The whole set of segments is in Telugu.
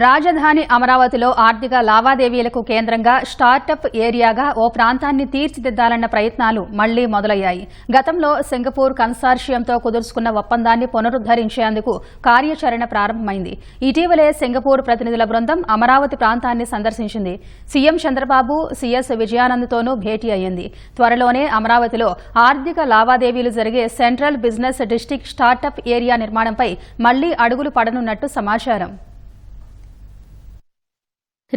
రాజధాని అమరావతిలో ఆర్థిక లావాదేవీలకు కేంద్రంగా స్టార్టప్ ఏరియాగా ఓ ప్రాంతాన్ని తీర్చిదిద్దాలన్న ప్రయత్నాలు మళ్ళీ మొదలయ్యాయి. గతంలో సింగపూర్ కన్సార్షియంతో కుదుర్చుకున్న ఒప్పందాన్ని పునరుద్దరించేందుకు కార్యాచరణ ప్రారంభమైంది. ఇటీవలే సింగపూర్ ప్రతినిధుల బృందం అమరావతి ప్రాంతాన్ని సందర్శించింది. సీఎం చంద్రబాబు సీఎస్ విజయానంద్తోనూ భేటీ అయ్యింది. త్వరలోనే అమరావతిలో ఆర్థిక లావాదేవీలు జరిగే central business district startup area నిర్మాణంపై మళ్ళీ అడుగులు పడనున్నట్టు సమాచారం.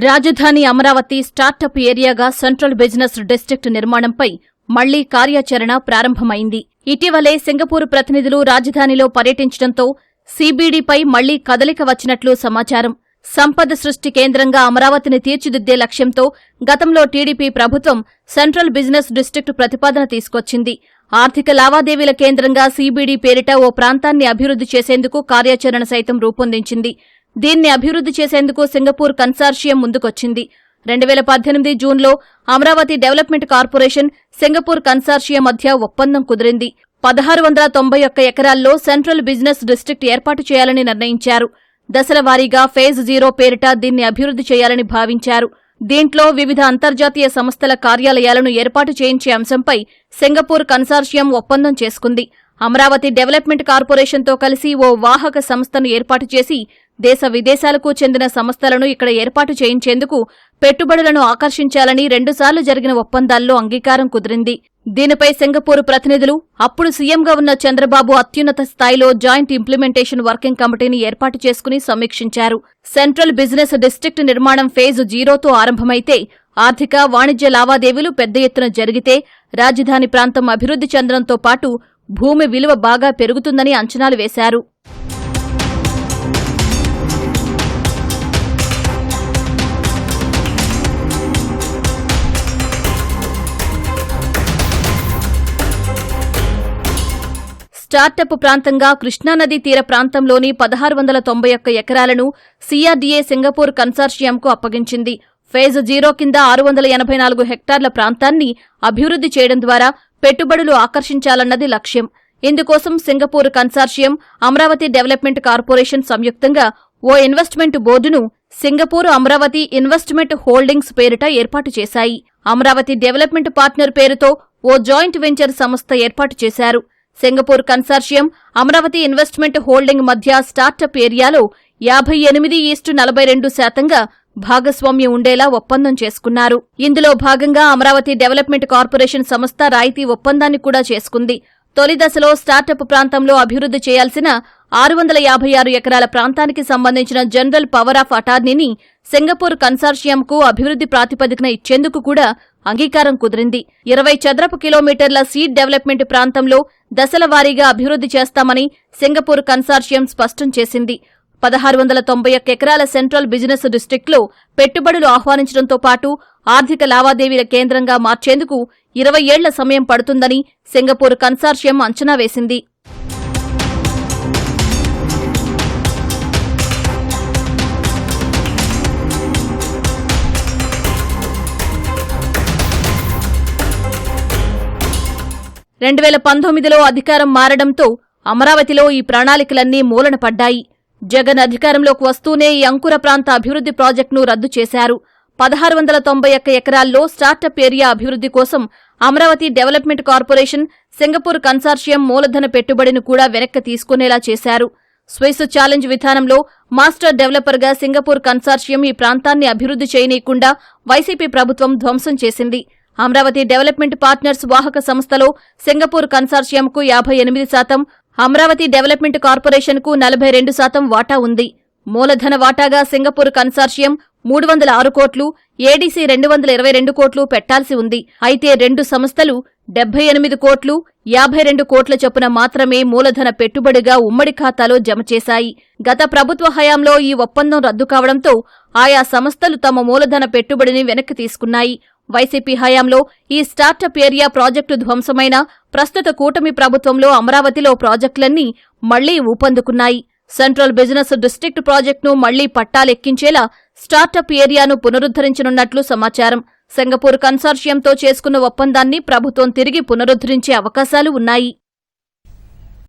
రాజధాని అమరావతి స్టార్టప్ ఏరియాగా సెంట్రల్ బిజినెస్ డిస్టిక్ట్ నిర్మాణంపై మళ్ళీ కార్యాచరణ ప్రారంభమైంది. ఇటీవలే సింగపూర్ ప్రతినిధులు రాజధానిలో పర్యటించడంతో సీబీడీపై మళ్ళీ కదలిక వచ్చినట్లు సమాచారం. సంపద సృష్టి కేంద్రంగా అమరావతిని తీర్చిదిద్దే లక్ష్యంతో గతంలో టీడీపీ ప్రభుత్వం సెంట్రల్ బిజినెస్ డిస్ట్రిక్ట్ ప్రతిపాదన తీసుకొచ్చింది. ఆర్థిక లావాదేవీల కేంద్రంగా సీబీడీ పేరిట ఓ ప్రాంతాన్ని అభివృద్ధి చేసేందుకు కార్యాచరణ సైతం రూపొందించింది. దీన్ని అభివృద్ధి చేసేందుకు సింగపూర్ కన్సార్షియం ముందుకొచ్చింది. రెండు వేల పద్దెనిమిది జూన్లో Amaravati development corporation Singapore consortium మధ్య ఒప్పందం కుదిరింది. పదహారు వందల తొంభై ఒక్క ఎకరాల్లో సెంట్రల్ బిజినెస్ డిస్ట్రిక్ట్ ఏర్పాటు చేయాలని నిర్ణయించారు. దశల వారీగా ఫేజ్ జీరో పేరిట దీన్ని అభివృద్ధి చేయాలని భావించారు. దీంట్లో వివిధ అంతర్జాతీయ సంస్థల కార్యాలయాలను ఏర్పాటు చేయించే అంశంపై సింగపూర్ కన్సార్షియం ఒప్పందం చేసుకుంది. అమరావతి డెవలప్మెంట్ కార్పొరేషన్తో కలిసి ఓ వాహక సంస్థను ఏర్పాటు చేసి దేశ విదేశాలకు చెందిన సంస్థలను ఇక్కడ ఏర్పాటు చేయించేందుకు పెట్టుబడులను ఆకర్షించాలని రెండుసార్లు జరిగిన ఒప్పందాల్లో అంగీకారం కుదిరింది. దీనిపై సింగపూర్ ప్రతినిధులు అప్పుడు సీఎంగా ఉన్న చంద్రబాబు అత్యున్నత స్థాయిలో జాయింట్ ఇంప్లిమెంటేషన్ వర్కింగ్ కమిటీని ఏర్పాటు చేసుకుని సమీక్షించారు. సెంట్రల్ బిజినెస్ డిస్ట్రిక్ట్ నిర్మాణం ఫేజ్ జీరోతో ఆరంభమైతే ఆర్థిక వాణిజ్య లావాదేవీలు పెద్ద ఎత్తున జరిగితే రాజధాని ప్రాంతం అభివృద్ధి చెందడంతో పాటు భూమి విలువ బాగా పెరుగుతుందని అంచనాలు వేశారు. స్టార్టప్ ప్రాంతంగా కృష్ణానదీ తీర ప్రాంతంలోని పదహారు వందల తొంభై ఒక్క ఎకరాలను సీఆర్డీఏ సింగపూర్ కన్సార్షియంకు అప్పగించింది. ఫేజ్ జీరో కింద ఆరు వందల ఎనభై నాలుగు హెక్టార్ల ప్రాంతాన్ని అభివృద్ధి చేయడం ద్వారా పెట్టుబడులు ఆకర్షించాలన్నది లక్ష్యం. ఇందుకోసం Singapore consortium Amaravati development corporation సంయుక్తంగా ఓ ఇన్వెస్ట్మెంట్ బోర్డును సింగపూర్ అమరావతి ఇన్వెస్ట్మెంట్ హోల్డింగ్స్ పేరిట ఏర్పాటు చేశాయి. అమరావతి డెవలప్మెంట్ పార్ట్నర్ పేరుతో ఓ జాయింట్ వెంచర్ సంస్థ ఏర్పాటు చేశారు. Singapore consortium Amaravati investment holding మధ్య స్టార్టప్ ఏరియాలో యాభై ఎనిమిది ఈస్టు నలభై రెండు శాతంగా భాగస్వామ్యం ఉండేలా ఒప్పందం చేసుకున్నారు. ఇందులో భాగంగా అమరావతి డెవలప్మెంట్ కార్పొరేషన్ సంస్థ రాయితీ ఒప్పందాన్ని కూడా చేసుకుంది. తొలి దశలో స్టార్టప్ ప్రాంతంలో అభివృద్ధి చేయాల్సిన ఆరు వందల యాభై ఆరు ఎకరాల ప్రాంతానికి సంబంధించిన జనరల్ పవర్ ఆఫ్ అటార్నీని సింగపూర్ కన్సార్షియంకు అభివృద్ధి ప్రాతిపదికన ఇచ్చేందుకు కూడా అంగీకారం కుదిరింది. ఇరవై చదరపు కిలోమీటర్ల సీడ్ డెవలప్మెంట్ ప్రాంతంలో దశల వారీగా అభివృద్ధి చేస్తామని సింగపూర్ కన్సార్షియం స్పష్టం చేసింది. పదహారు వందల తొంభై ఒక్క ఎకరాల సెంట్రల్ బిజినెస్ డిస్టిక్లో పెట్టుబడులు ఆహ్వానించడంతో పాటు ఆర్థిక లావాదేవీల కేంద్రంగా మార్చేందుకు ఇరవై ఏళ్ళ సమయం పడుతుందని సింగపూర్ కన్సార్షియం అంచనా వేసింది. రెండు వేల పంతొమ్మిదిలో అధికారం మారడంతో అమరావతిలో ఈ ప్రణాళికలన్నీ మూలన పడ్డాయి జగన్ అధికారంలోకి వస్తూనే ఈ అంకుర ప్రాంత అభివృద్ధి ప్రాజెక్టును రద్దు చేశారు. పదహారు వందల తొంభై ఒక్క ఎకరాల్లో స్టార్టప్ ఏరియా అభివృద్ధి కోసం Amaravati development corporation Singapore consortium మూలధన పెట్టుబడిని కూడా వెనక్కి తీసుకునేలా చేశారు. స్విస్ ఛాలెంజ్ విధానంలో మాస్టర్ డెవలపర్గా సింగపూర్ కన్సార్షియం ఈ ప్రాంతాన్ని అభివృద్ధి చేయనీయకుండా వైసీపీ ప్రభుత్వం ధ్వంసం చేసింది. అమరావతి డెవలప్మెంట్ పార్ట్నర్స్ వాహక సంస్థలో సింగపూర్ కన్సార్షియంకు యాభై ఎనిమిది శాతం అమరావతి డెవలప్మెంట్ కార్పొరేషన్కు నలభై రెండు శాతం వాటా ఉంది. మూలధన వాటాగా సింగపూర్ కన్సార్షియం మూడు వందల ఆరు కోట్లు ఏడీసీ రెండు వందల ఇరవై రెండు కోట్లు పెట్టాల్సి ఉంది. అయితే రెండు సంస్థలు డెబ్బై ఎనిమిది కోట్లు యాభై రెండు కోట్ల చొప్పున మాత్రమే మూలధన పెట్టుబడిగా ఉమ్మడి ఖాతాలో జమ చేశాయి. గత ప్రభుత్వ హయాంలో ఈ ఒప్పందం రద్దు కావడంతో ఆయా సంస్థలు తమ మూలధన పెట్టుబడిని వెనక్కి తీసుకున్నాయి. వైసీపీ హయాంలో ఈ స్టార్టప్ ఏరియా ప్రాజెక్టు ధ్వంసమైన ప్రస్తుత కూటమి ప్రభుత్వంలో అమరావతిలో ప్రాజెక్టులన్నీ మళ్ళీ ఊపందుకున్నాయి. సెంట్రల్ బిజినెస్ డిస్ట్రిక్ట్ ప్రాజెక్టును మళ్ళీ పట్టాలెక్కించేలా స్టార్టప్ ఏరియాను పునరుద్ధరించనున్నట్లు సమాచారం. సింగపూర్ కన్సార్షియంతో చేసుకున్న ఒప్పందాన్ని ప్రభుత్వం తిరిగి పునరుద్ధరించే అవకాశాలు ఉన్నాయి.